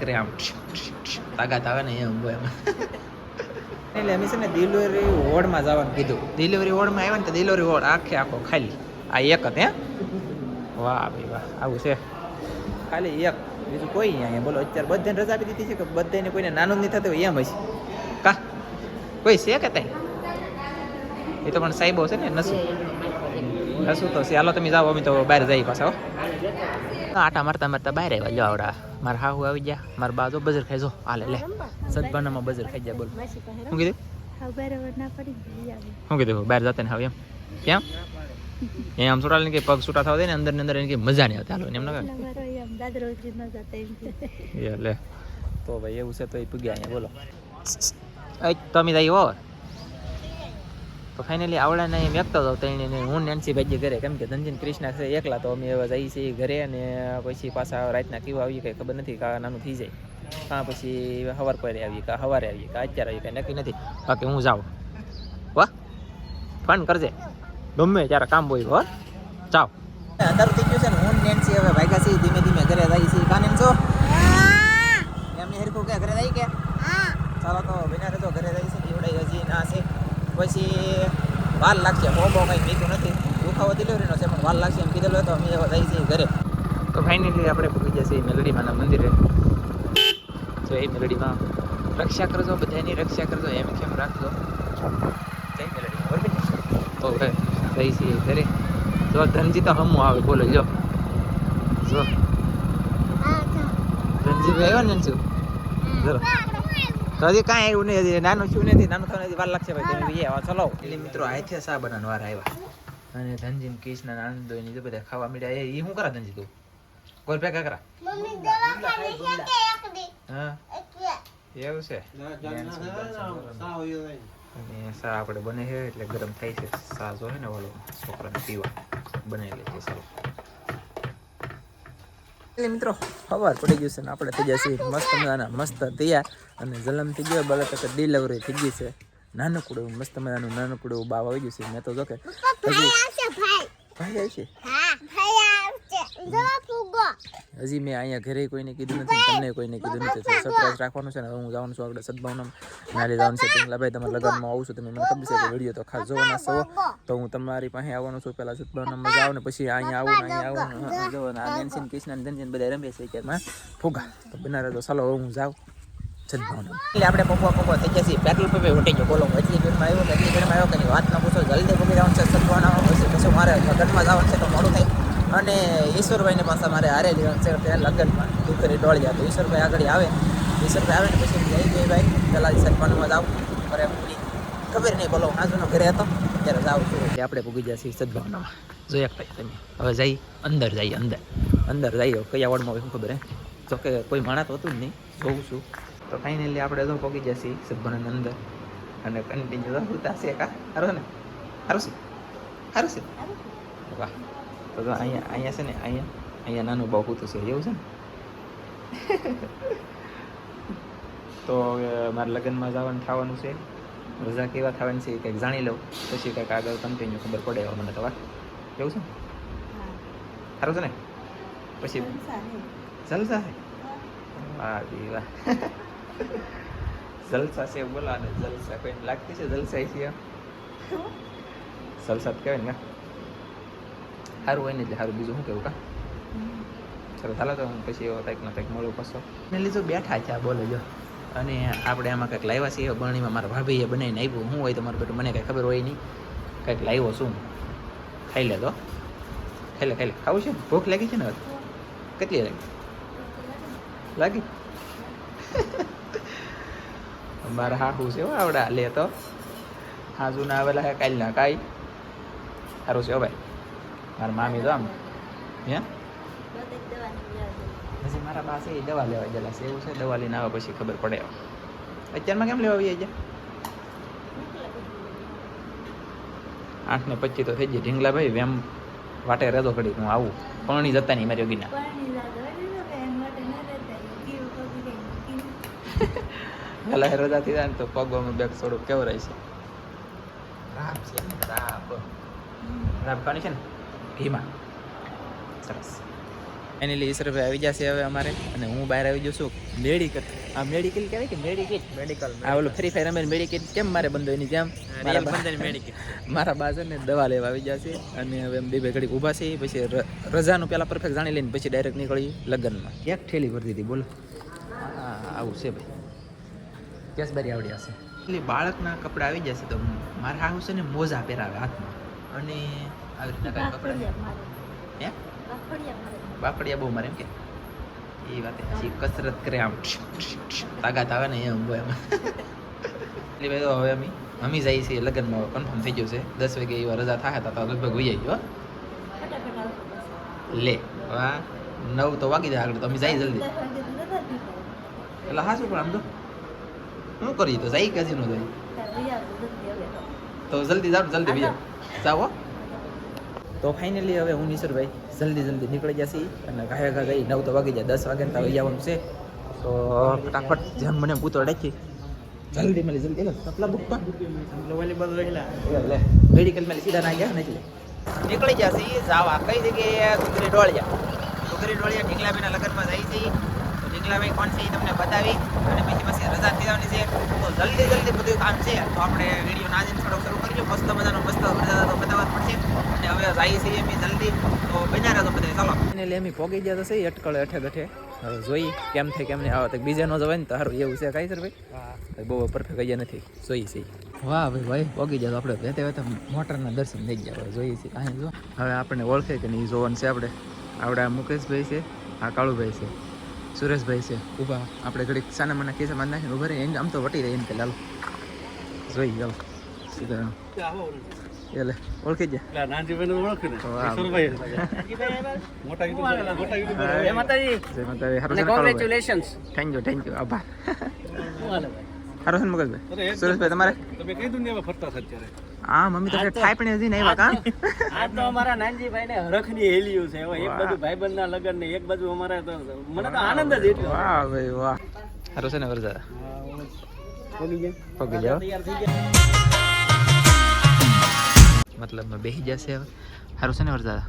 કરે આમ. તાકાત આવે ને એમ હોય એમાં. એટલે અમે છે ને ડિલિવરી વોર્ડમાં જવાનું કીધું. ડિલિવરી વોર્ડમાં આવ્યા ને તો ડિલિવરી વોર્ડ આખે આખો ખાલી. આ એક જ હે. વાહ ભાઈ વાહ આવું છે. ખાલી એક. બીજું કોઈ અહીંયા. બોલો અત્યારે બધાને રજા આપી દીધી છે કે બધાને કોઈને નાનું નહીં થતું હોય એમ હશે કા? કોઈ છે કે તઈ? એ તો પણ સાહેબો છે ને નસુ. નસુ તો છે. હાલો તમે જાઓ અમે તો બહાર જઈએ પાછા હો. આટા મારતા મારતા બહાર આવ્યા. જો આવડા. મારા હાહુ આવી ગયા. મારા બાજુ બજર ખાઈ જો. હાલે લે. સદભાનામાં બજર ખાઈ જાય બોલ. શું કીધું? શું કીધું? બહાર જતા ને હવે એમ. કેમ? એ આમ છોટા કે પગ છૂટા થવા દે ને અંદર ને અંદર એને મજા નહીં આવતી. હાલો એમ ના લે. તો ભાઈ એવું છે તો એ પૂગ્યા અહીંયા બોલો. તમે જઈ હો. તો ફાઇનલી આવડાને એમ એકતો હતો તેને ને હું નેન્સી ભાઈ ઘરે કેમ કે ધનજીન કૃષ્ણ છે એકલા તો અમે એવા જઈએ છીએ ઘરે અને પછી પાછા રાતના કેવા આવીએ કંઈ ખબર નથી કા નાનું થઈ જાય. કાં પછી સવાર પડે આવીએ કાં સવારે આવીએ કાં અત્યારે આવીએ કાંઈ નક્કી નથી. બાકી હું જાઉં. વાહ ફોન કરજે. ગમે ત્યારે કામ હોય હો. ચાવ અત્યારે થઈ ગયું છે ને હું નેન્સી હવે ભાગ્યા છીએ ધીમે ધીમે ઘરે જઈએ છીએ. કાં નેન્સો? એમની હરખું કે ઘરે જઈ કે? ચાલો તો વિના તો ઘરે જઈ છે એવડાઈ હજી ના છે પછી વાર લાગશે. બહુ બહુ કંઈ મીઠું નથી. દુખાવો ડિલિવરીનો છે પણ વાર લાગશે એમ કીધેલું તો અમે એવા જઈ છીએ ઘરે. તો ફાઇનલી આપણે પહોંચી જશે મેલડીમાના મંદિરે. તો એ મેલડીમાં રક્ષા કરજો બધાની રક્ષા કરજો એમ કેમ રાખજો? જય મેલડી. બરાબર ને? તો જઈ છીએ ઘરે. જો ધનજી તો હમું આવે બોલો જો. જો. ધનજી ભાઈ આવ્યો ને શું ચલો તો હજી કાંઈ આવ્યું નહીં હજી નાનું શું નથી નાનું થવાનું હજી વાર લાગશે ભાઈ તમે બીજે આવા ચલો. એટલે મિત્રો આથી સા બનાવવાનો વાર આવ્યા. અને ધનજીન કૃષ્ણ આનંદની જે બધા ખાવા મળ્યા. એ શું કરા ધનજી તું? ગોલ ભેગા કરા? હા? એવું છે? અને સા આપણે બને છે એટલે ગરમ થાય છે. સા જો હે ને વાલો છોકરાને પીવા. બનાવી લે છે સારું મિત્રો. સવાર પડી ગયું છે ને આપણે થઈ જશે મસ્ત મજાના મસ્ત તૈયાર. અને જલમ થઈ ગયો બોલે તો ડિલિવરી થઈ ગઈ છે. નાનકડું એવું મસ્ત મજાનું નાનકડું એવું બાવ આવી ગયું છે. મેં તો જો કે હજી ભાઈ. આવશે? છે હજી મેં અહીંયા ઘરે કોઈને કીધું નથી તમને કોઈને કીધું નથી. સરપ્રાઈઝ રાખવાનું છે ને હું જવાનું છું આગળ સદભાવના નાલે જવાનું છે પિંગલાભાઈ તમારા લગ્નમાં આવું છું. તમે મને ખબર છે કે વીડિયો તો ખાસ જોવાના છો તો હું તમારી પાસે આવવાનું છું. પહેલાં સદભાવનામાં જાઉં ને પછી અહીંયા આવું ને અહીંયા આવું જોવો જો આ નેન્સીન કૃષ્ણ ધનજીન બધા રમે છે અત્યારમાં ફુગા. તો બનારે તો ચાલો હું જાઉં સદભાવના એટલે આપણે પપ્પા પપ્પા થઈ જશે પેટ્રોલ પંપે ઉઠી ગયો. બોલો એટલી ઘરમાં આવ્યો એટલી ઘરમાં આવ્યો કે વાત ના પૂછો જલ્દી પકડી જવાનું છે સદભાવનામાં. પછી પછી મારે લગ્નમાં જવાનું છે તો મોડું થાય. અને ઈશ્વરભાઈને પાસે મારે હારે લેવાનું છે ત્યાં લગ્નમાં. દુકરી ડોળ્યા તો ઈશ્વરભાઈ આગળ આવે. ઈશ્વરભાઈ આવે ને પછી જઈ જઈ ભાઈ. પહેલાં સરપંચમાં જાઉં. અરે ખબર નહીં બોલો. હાજુનો ઘરે હતો. ત્યારે જાઉં છું. એટલે આપણે પૂગી જશે સદભાવનામાં. જોઈ ભાઈ તમે. હવે જઈ અંદર જઈએ અંદર. અંદર જઈએ કયા વોર્ડમાં હોય શું ખબર હે? જો કે કોઈ માણા તો હતું જ નહીં. જોઉં છું. તો ફાઇનલી આપણે તો પહોંચી જશે સદભાવના અંદર. અને કન્ટિન્યુ તો છે કા સારું ને? સારું છે? સારું છે. વાહ. તો અહીંયા અહીંયા છે ને અહીંયા અહીંયા નાનું બહુ તો છે એવું છે ને? તો મારે લગ્નમાં જવાનું થવાનું છે. રજા કેવા થવાની છે એ કંઈક જાણી લઉં. પછી કંઈક આગળ કન્ટિન્યુ ખબર પડે હવે મને તો વાત એવું છે સારું છે ને? પછી જલસા છે વાહ વાહ. જલસા છે બોલા ને જલસા. કોઈને લાગતી છે જલસા છે? જલસા જ કહેવાય ને સારું હોય ને એટલે સારું બીજું શું કેવું કા? ચલો ચાલો તો હું પછી એવો કંઈક ને કંઈક મળું પાછો. ને લીધું બેઠા છે આ બોલો જો. અને આપણે આમાં કંઈક લાવ્યા છીએ. બરણીમાં મારા ભાભીએ બનાવીને આવ્યું શું હોય તો મારું બેટું? મને કંઈ ખબર હોય નહીં. કંઈક લાવ્યો શું ખાઈ લે તો ખાઈ લે ખાઈ લે. ખાવું છે? ભૂખ લાગી છે ને હવે? કેટલી લાગી? લાગી? મારા હાહુ છે હો આવડા. લે તો. હાજુ ના આવેલા હે કાલ ના કાંઈ સારું છે હો ભાઈ. મારા મામી તો આમ હે પછી મારા પાસે એ દવા લેવા ગયેલા છે એવું છે દવા લઈને આવે પછી ખબર પડે અત્યારમાં કેમ લેવા આવી છે આઠ ને પચીસ તો થઈ જાય ઢીંગલા ભાઈ વેમ વાટે રેદો ઘડી હું આવું પાણી જતા નહીં મારી યોગીના પેલા રજા થી જાય ને તો પગવામાં બેગ થોડુંક કેવું રહેશે રાપ છે રાપ રાપ રાબ છે ને ઘીમાં સરસ. એની ફાઇનલી ઈશ્વરભાઈ આવી જશે હવે અમારે. અને હું બહાર આવી જઉં છું મેડિકલ આ મેડિકલ કહેવાય કે મેડિકલ મેડિકલ આ ઓલું ફ્રી ફાયર અમે મેડિકલ કેમ મારે બંધો એની જેમ? મારા બા- છે ને દવા લેવા આવી જશે અને હવે બે બે ઘડી ઊભા છે. પછી રજાનું પહેલાં પરફેક્ટ જાણી લઈને પછી ડાયરેક્ટ નીકળી લગ્નમાં. એક ઠેલી ભરતી હતી બોલો. હા આવું છે ભાઈ. કેસ બારી આવડી હશે. એટલે બાળકના કપડાં આવી જશે તો મારા આવું છે ને મોજા પહેરાવે હાથમાં. અને આવી રીતના કઈ કપડા? હે? બાકડિયા બહુ મારે એમ કે? એ વાત પછી કસરત કરે આમ. તાકાત આવે ને એમ હોય એમ. એટલે ભાઈ હવે અમે અમી જઈએ છીએ. લગ્નમાં કન્ફર્મ થઈ ગયું છે. દસ વાગે એવા રજા થાય તો લગભગ હોઈ જાય લે હા નવ તો વાગી જાય આગળ તો અમે જઈએ જલ્દી. એટલે હા શું પણ આમ તો. શું કરીએ તો જાય કે હજી ન તો. જલ્દી જાઓ જલ્દી બીજા હો. તો ફાઇનલી હવે હું નિસરભાઈ જલ્દી જલ્દી નીકળી જશે અને ઘાય ઘા ગઈ નવ તો વાગી જાય દસ વાગે તો જવાનું છે. તો ફટાફટ જેમ મને પૂતો રાખી જલ્દી મળી જલ્દી એટલે સપલા બુક પર વોલીબોલ રહેલા. લે મેડિકલમાં સીધા ના ગયા ને એટલે. નીકળી જશે જાવા કઈ જગ્યાએ છોકરી ડોળિયા કુકરી ડોળિયા ઢીંગલાભાઈના લગ્નમાં જાય છે. તો ઢીંગલાભાઈ કોણ છે એ તમને બતાવી અને પછી પછી રજા થઈ જવાની છે. તો જલ્દી જલ્દી બધું કામ છે. તો આપણે વીડિયો ના જઈને થોડોક શરૂ કરીએ. મસ્ત મજાનો મસ્ત રજા તો બતાવવા પડશે. હવે જાય છીએ એમ જલ્દી. તો બન્યા રહેતો બધા ચાલો. એટલે એમ પોગી ગયા તો છે અટકળે અઠે ગઠે હવે જોઈએ કેમ થાય કેમ નહીં. આવે તો બીજા નો જવાય ને તો સારું એવું છે કાંઈ સર ભાઈ? બહુ પરફેક્ટ ગયા નથી. જોઈએ છીએ. વાહ ભાઈ ભાઈ પોગી જાય તો આપણે વહેતે વહેતે મોટરના દર્શન થઈ ગયા હવે જોઈએ છીએ. અહીં જો હવે આપણે ઓળખે કે નહીં જોવાનું છે આપણે. આવડા મુકેશભાઈ છે આ કાળુભાઈ છે સુરેશભાઈ છે ઊભા. આપણે ઘડીક સાના મને કેસા માં નાખીને ઊભા રહીને આમ તો વટી રહી એમ કે લાલ. જોઈ જાઓ સીધા એટલે ઓળખી ગયા નાનજીભાઈ ઓળખે ને. જય ને થેન્ક યુ થેન્ક યુ આભાર. હારો છે મગજભાઈ? સુરેશભાઈ તમારે? તમે કઈ દુનિયામાં ફરતા છો અત્યારે? હા મમ્મી તો ઠાઈ પણ હજી નહીં આવ્યા આ તો અમારા નાનજીભાઈ ને હરખની હેલિયું છે એક. બાજુ ભાઈબંધ ના લગન ને એક બાજુ અમારા તો મને તો આનંદ જ એટલો. વાહ ભાઈ વાહ. હારો છે ને વરસાદ? પગી જાય. પગી જાઓ તૈયાર થઈ ગયા. મતલબ બેસી જશે હવે. સારું છે ને વરસાદ?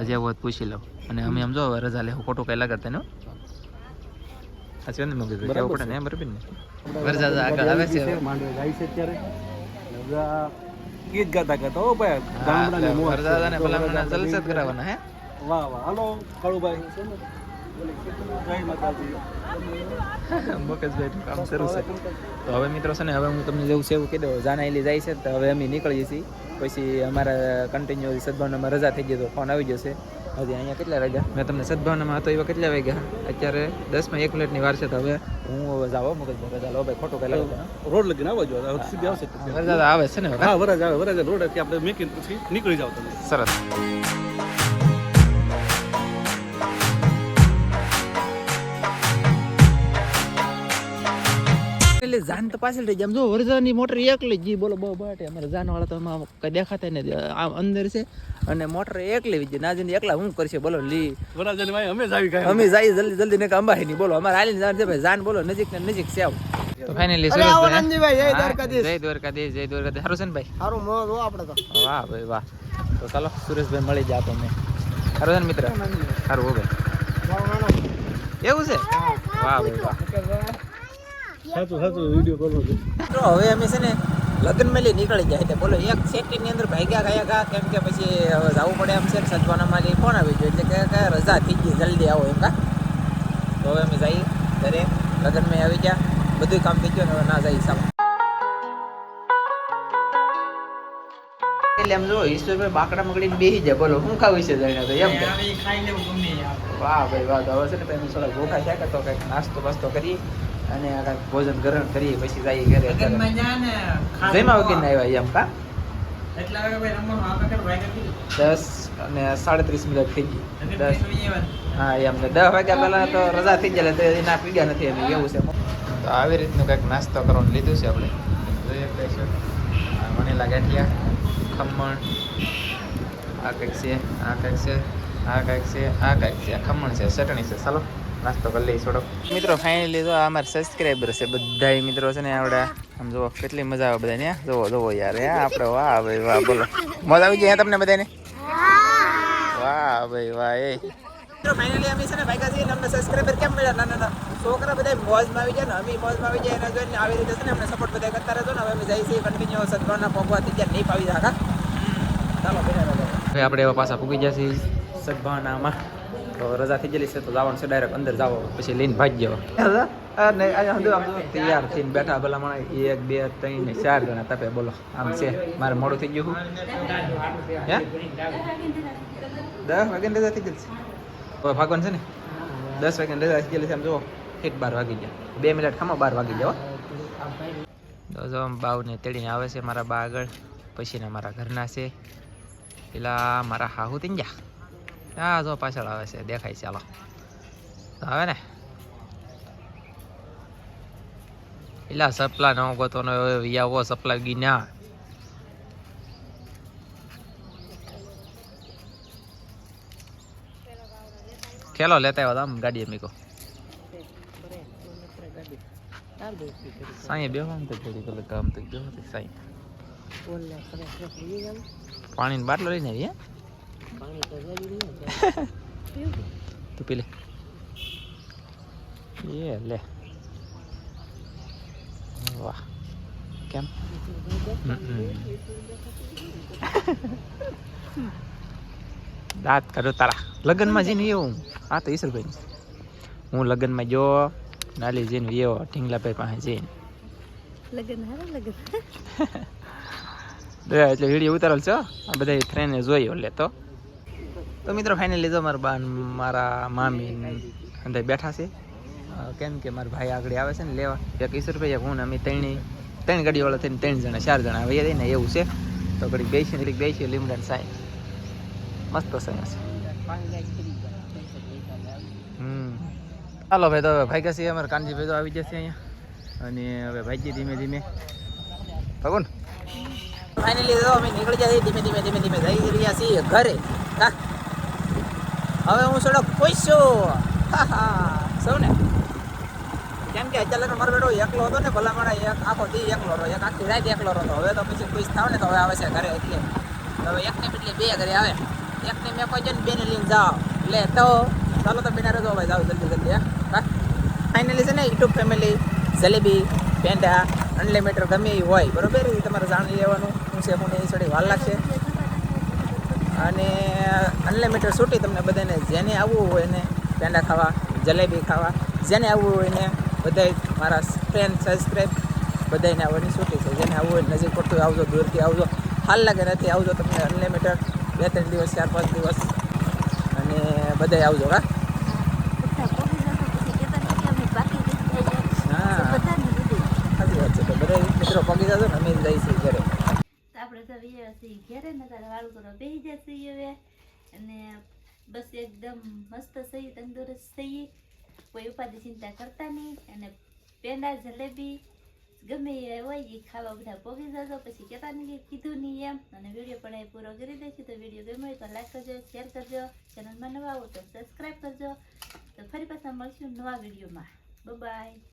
હજી આવું પૂછી લઉં. અને અમે સમજો હવે રજા લેવું. ખોટું કઈ લગાડતા ને સાચું ને મગજ કેવું પડે ને બરાબર ને? વરસાદ આગળ આવે છે માંડવે જાય છે અત્યારે. ગીત ગાતા ગાતા ઓ ભાઈ. ગામડાની વરસાદ અને પેલા મને જલસા કરાવવાના હે? વાહ વાહ. હાલો કાળુભાઈ. મગજભાઈ કામ શરૂ છે. તો હવે મિત્રો છે ને હવે હું તમને જેવું છે એવું કહી દઉં જાનાયેલી જાય છે તો હવે અમે નીકળીએ છીએ. પછી અમારા કન્ટિન્યુ સદભાવનામાં રજા થઈ ગઈ તો ફોન આવી જશે. હજી અહીંયા કેટલા વાગ્યા? મેં તમને સદભાવનામાં હતો એવા કેટલા વાગ્યા? અત્યારે દસમાં એક મિનિટની વાર છે તો હવે હું હવે જાવ મગજ રજા લો ભાઈ ખોટું કઈ રોડ લગીને આવવા જો સીધી આવશે રજા આવે છે ને હા વરજ આવે વરજ રોડ આપણે મેકીને પછી નીકળી જાવ તમે. સરસ. એટલે જાન તો પાછળ રહી જાય જો વરસાદની મોટર એકલી જી બોલો બહુ બાટે અમારે જાન વાળા તો એમાં કઈ દેખાતા નથી. આમ અંદર છે અને મોટર એકલી જ ના જઈને એકલા હું કરશે? બોલો લી. વરજ ભાઈ અમે જાવી ગયા અમે જાય જલ્દી જલ્દી ને અંબાહી ની. બોલો અમારે હાલીને જાન છે ભાઈ. જાન બોલો નજીક ને નજીક છે આવ. તો ફાઇનલી સુરેશભાઈ જય દ્વારકાધીશ. જય દ્વારકાધીશ જય દ્વારકાધીશ. છે ને ભાઈ? સારું મોજ હો આપણે તો. વાહ ભાઈ વાહ. તો ચાલો સુરેશભાઈ મળી જાય આપણને. સારું છે ને મિત્ર? સારું હો ભાઈ. એવું છે? વાહ ભાઈ વાહ. સાચું સાચું વીડિયો કોલ મિત્રો હવે અમે છે ને લગ્ન મેલી નીકળી જાય એટલે બોલો એક સેકન્ડની અંદર ભાગ્યા ગયા ગયા કેમ કે પછી હવે જવું પડે એમ છે ને સજવાના માલી ફોન આવી ગયો? એટલે કે કયા રજા થઈ ગઈ જલ્દી આવો એમ કા? તો હવે અમે જઈએ ઘરે લગ્ન મેં આવી ગયા બધું કામ થઈ ગયું ને હવે ના જઈએ સામે એટલે એમ જો ઈશ્વરભાઈ બાકડા મગડીને બેસી જાય બોલો હું ખાવી છે જઈને તો એમ ખાઈ લેવું ગમે વાહ ભાઈ વાહ તો હવે છે ને ભાઈ થોડા ગોખા થયા કે તો કંઈક નાસ્તો બાસ્તો કરી અને આ કાંઈક ભોજન ગ્રહણ કરીએ પછી જઈએ ઘરે. જમ્યા વગર આવ્યા એમ કા? દસ અને સાડત્રીસ મિનિટ થઈ ગઈ. દસ. હા એમ ને દસ વાગ્યા પહેલા તો રજા થઈ ગયેલા તો એના પીડ્યા નથી એમ એવું છે. તો આવી રીતનું કંઈક નાસ્તો કરવાનું લીધું છે આપણે. જોઈએ લાગાઠિયા ખમણ આ કંઈક છે આ કંઈક છે આ કંઈક છે આ કંઈક છે આ ખમણ છે ચટણી છે. ચાલો. નાસ્તો કરી લઈએ થોડો મિત્રો ફાઇનલી તો અમારા સબસ્ક્રાઈબર છે બધા મિત્રો છે ને આવડે. આમ જુઓ કેટલી મજા આવે બધાને? જુઓ જુઓ યાર હે? આપણે વાહ ભાઈ વાહ બોલો. મજા આવી ગઈ તમને બધાને વાહ ભાઈ વાહ એ. તો ફાઇનલી અમે છે ને ને અમને સબસ્ક્રાઈબર કેમ મળ્યા? નાના નાના છોકરા બધા મોજમાં આવી જાય ને અમે મોજમાં આવી જાય એના જોઈને આવી રીતે છે ને અમને સપોર્ટ બધા કરતા ને. હવે અમે જઈએ છીએ કન્ટિન્યુ સદભાવના પગવા થઈ નહીં પાવી રાખા ચાલો હવે આપણે એવા પાછા પૂગી જશે સદભાવનામાં. તો રજા થઈ ગયેલી છે તો જવાનું છે ડાયરેક્ટ અંદર જાવ પછી લઈને ભાગી જાવ તૈયાર થઈને બેઠા ભલા મને એક બે ત્રણ ને ચાર જણા તપે બોલો આમ છે. મારે મોડું થઈ ગયું હે? દસ વાગ્યાની રજા થઈ ગયેલી છે. ભાગવાનું છે ને? દસ વાગ્યાની રજા થઈ ગયેલી છે આમ જુઓ. એક બાર વાગી ગયા. બે મિનિટ ખામાં બાર વાગી ગયા તો જો બાવને તેડીને આવે છે મારા બા આગળ. પછીના મારા ઘરના છે. પેલા મારા હાહુ થઈ ગયા. હા જો પાછળ આવે છે દેખાય છે ચાલો તો આવે ને પેલા સપલા ન ગોતો નો વિયાવો સપલા ગી ના ખેલો લેતા આવ્યો આમ ગાડી મીકો સાંઈ બેહવાનું તો ઘડી પેલા કામ તો બેહો તો સાંઈ પાણીની બાટલો લઈને આવી હે તું પી લે એ લે વાહ કેમ દાંત કાઢો તારા લગ્નમાં જઈને એવું હા તો ઈશ્વરભાઈ હું લગ્નમાં જો નાલી જઈને એવો ઢીંગલાભાઈ પાસે જઈને લગ્ન લગન એટલે વીડિયો ઉતારેલ છો આ બધા ફ્રેન્ડને જોયો એટલે તો તો મિત્રો ફાઇનલી જો મારા બાન મારા મામી અંદર બેઠા છે. કેમ કે મારા ભાઈ આગળ આવે છે ને, લેવા. એક ઈશ્વર ભાઈ એક હું અમે ત્રણેય ત્રણ ગાડીવાળા થઈને ત્રણ જણા, ચાર જણા હવે ને, એવું છે. તો ઘડીક બેસી ઘડીક બેસી લીમડન સાહેબ. મસ્ત છે. હમ. ચાલો ભાઈ, તો હવે ભાઈ કસી અમારે કાનજીભાઈ તો આવી જશે અહીંયા. અને હવે ભાઈજી ધીમે ધીમે. ભગવાન ફાઇનલી તો અમે નીકળી જાય ધીમે ધીમે ધીમે ધીમે જઈ રહ્યા છીએ ઘરે. હા હવે હું થોડોક ખુશ છું. હા હા. સૌ ને કેમ કે અત્યારે મારો બેટો એકલો હતો ને ભલા મારા એક, આખો દી એકલો રહ્યો. એક આખી રાત એકલો રહ્યો. હવે તો પછી ખુશ થાવ ને તો હવે આવે છે ઘરે એટલે. હવે એકને એટલે બે ઘરે આવે. એકને મેં કોઈ જઈને બેને લઈને જાઓ. એટલે તો. ચાલો તો બેના રહેજો ભાઈ, જાઓ જલ્દી જલ્દી, હા. ફાઇનલી છે ને, YouTube family jalebi peda unlimited ગમે એ હોય. બરોબર? એ તમારે જાણી લેવાનું. હું છે, હું એ થોડી વાર લાગશે. અને અનલિમિટેડ છૂટી તમને બધાને જેને આવવું હોય એને પેંડા ખાવા, જલેબી ખાવા, જેને આવવું હોય એને બધાય મારા ફ્રેન્ડ સબસ્ક્રાઈબ બધાને આવવાની છૂટી છે. જેને આવવું હોય નજીક પડતું આવજો, દૂરથી આવજો. હાલ લાગે નથી, આવજો તમને અનલિમિટેડ બે ત્રણ દિવસ ચાર પાંચ દિવસ. અને બધાય આવજો, હા? હા. સાચી વાત છે. તો બધા મિત્રો પગી જશો ને, અમે જઈશું ઘરે. વિચાર છીએ ઘેરે નતા વાળું કરવા બેસી જશે હવે અને બસ એકદમ મસ્ત સહી તંદુરસ્ત થઈ કોઈ ઉપાધિ ચિંતા કરતા નહીં અને પેંડા જલેબી ગમે એ હોય એ ખાવા બધા પોગી જજો પછી કહેતા નહીં કીધું નહીં એમ અને વીડિયો પણ એ પૂરો કરી દેશું તો વીડિયો ગમે તો લાઈક કરજો શેર કરજો ચેનલમાં નવા આવો તો સબસ્ક્રાઈબ કરજો તો ફરી પાછા મળશું નવા વિડીયોમાં બાય